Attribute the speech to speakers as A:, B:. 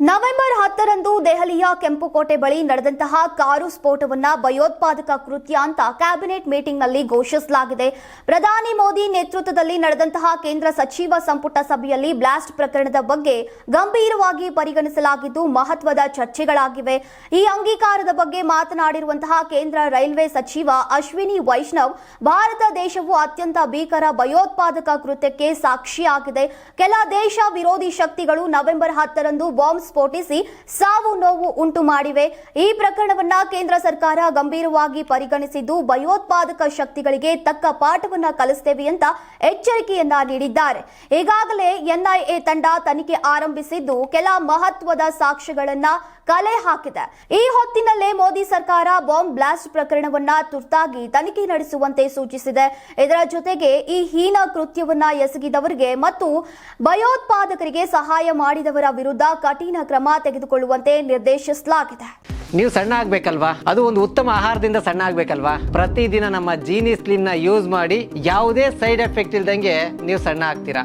A: November ಹತ್ತರಂದು ದೆಹಲಿಯ ಕೆಂಪುಕೋಟೆ ಬಳಿ ನಡೆದಂತಹ ಕಾರು ಸ್ಫೋಟವನ್ನ ಭಯೋತ್ಪಾದಕ ಕೃತ್ಯ ಅಂತ ಕ್ಯಾಬಿನೆಟ್ ಮೀಟಿಂಗ್ನಲ್ಲಿ ಘೋಷಿಸಲಾಗಿದೆ. ಪ್ರಧಾನಿ ಮೋದಿ ನೇತೃತ್ವದಲ್ಲಿ ನಡೆದಂತಹ ಕೇಂದ್ರ ಸಚಿವ ಸಂಪುಟ ಸಭೆಯಲ್ಲಿ ಬ್ಲಾಸ್ಟ್ ಪ್ರಕರಣದ ಬಗ್ಗೆ ಗಂಭೀರವಾಗಿ ಪರಿಗಣಿಸಲಾಗಿದ್ದು ಮಹತ್ವದ ಚರ್ಚೆಗಳಾಗಿವೆ. ಈ ಅಂಗೀಕಾರದ ಬಗ್ಗೆ ಮಾತನಾಡಿರುವಂತಹ ಕೇಂದ್ರ ರೈಲ್ವೆ ಸಚಿವ ಅಶ್ವಿನಿ ವೈಷ್ಣವ್, ಭಾರತ ದೇಶವು ಅತ್ಯಂತ ಭೀಕರ ಭಯೋತ್ಪಾದಕ ಕೃತ್ಯಕ್ಕೆ ಸಾಕ್ಷಿಯಾಗಿದೆ. ಕೆಲ ದೇಶ ವಿರೋಧಿ ಶಕ್ತಿಗಳು ನವೆಂಬರ್ ಹತ್ತರಂದು ಬಾಂಬ್ ಸ್ಫೋಟಿಸಿ ಸಾವು ನೋವು ಉಂಟು ಮಾಡಿವೆ. ಈ ಪ್ರಕರಣವನ್ನ ಕೇಂದ್ರ ಸರ್ಕಾರ ಗಂಭೀರವಾಗಿ ಪರಿಗಣಿಸಿದ್ದು ಭಯೋತ್ಪಾದಕ ಶಕ್ತಿಗಳಿಗೆ ತಕ್ಕ ಪಾಠವನ್ನ ಕಲಿಸ್ತೇವೆ ಅಂತ ಎಚ್ಚರಿಕೆಯನ್ನ ನೀಡಿದ್ದಾರೆ. ಈಗಾಗಲೇ ಎನ್ಐಎ ತಂಡ ತನಿಖೆ ಆರಂಭಿಸಿದ್ದು ಕೆಲ ಮಹತ್ವದ ಸಾಕ್ಷ್ಯಗಳನ್ನ ಕಲೆ ಹಾಕಿದೆ. ಈ ಹೊತ್ತಿನಲ್ಲೇ ಮೋದಿ ಸರ್ಕಾರ ಬಾಂಬ್ ಬ್ಲಾಸ್ಟ್ ಪ್ರಕರಣವನ್ನ ತುರ್ತಾಗಿ ತನಿಖೆ ನಡೆಸುವಂತೆ ಸೂಚಿಸಿದೆ. ಇದರ ಜೊತೆಗೆ ಈ ಹೀನ ಕೃತ್ಯವನ್ನ ಎಸಗಿದವರಿಗೆ ಮತ್ತು ಭಯೋತ್ಪಾದಕರಿಗೆ ಸಹಾಯ ಮಾಡಿದವರ ವಿರುದ್ಧ ಕಠಿಣ ಕ್ರಮ ತೆಗೆದುಕೊಳ್ಳುವಂತೆ ನಿರ್ದೇಶಿಸಲಾಗಿದೆ.
B: ನೀವು ಸಣ್ಣ ಆಗ್ಬೇಕಲ್ವಾ? ಅದು ಒಂದು ಉತ್ತಮ ಆಹಾರದಿಂದ ಸಣ್ಣ ಆಗ್ಬೇಕಲ್ವಾ? ಪ್ರತಿದಿನ ನಮ್ಮ ಜೀನಿ ಸ್ಲಿಮ್ನ ಯೂಸ್ ಮಾಡಿ ಯಾವುದೇ ಸೈಡ್ ಎಫೆಕ್ಟ್ ಇಲ್ದಂಗೆ ನೀವು ಸಣ್ಣ ಆಗ್ತೀರಾ?